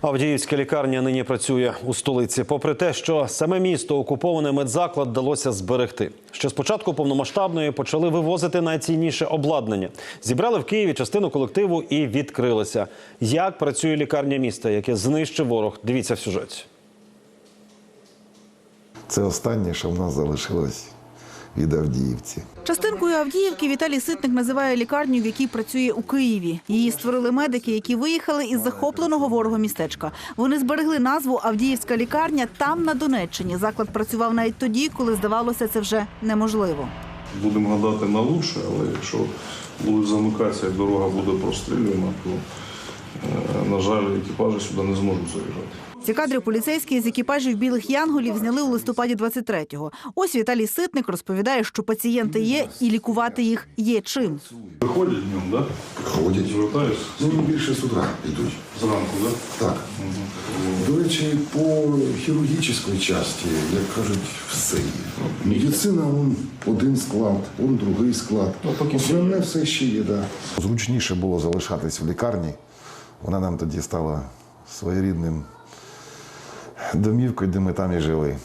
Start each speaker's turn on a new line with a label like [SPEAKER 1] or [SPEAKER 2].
[SPEAKER 1] Авдіївська лікарня нині працює у столиці. Попри те, що саме місто окуповане медзаклад вдалося зберегти. Ще з початку повномасштабної почали вивозити найцінніше обладнання. Зібрали в Києві частину колективу і відкрилися. Як працює лікарня міста, яке знищив ворог? Дивіться в сюжеті.
[SPEAKER 2] Це останнє, що в нас залишилось від Авдіївці.
[SPEAKER 3] Частинкою Авдіївки Віталій Ситник називає лікарню, в якій працює у Києві. Її створили медики, які виїхали із захопленого ворогом містечка. Вони зберегли назву Авдіївська лікарня там на Донеччині. Заклад працював навіть тоді, коли здавалося це вже неможливо.
[SPEAKER 4] Будемо гадати на лучше, але якщо будуть замикатися і дорога буде прострілювана, то, е, на жаль, екіпажі сюди не зможуть заїжджати.
[SPEAKER 3] Ці кадри поліцейські з екіпажів білих янголів зняли у листопаді 23-го. Ось Віталій Ситник розповідає, що пацієнти є і лікувати їх є чим.
[SPEAKER 4] Виходять днем, так?
[SPEAKER 2] Ходять.
[SPEAKER 4] Звертаюсь
[SPEAKER 2] Ну, більше з утра йдуть.
[SPEAKER 4] зранку, так?
[SPEAKER 2] Так. До речі, по хірургічній часті, як кажуть, все є. Медицина, он один склад, он другий склад. Основне все ще є, так. Зручніше було залишатись в лікарні. Вона нам тоді стала своєрідним домівкою, де ми там і жили.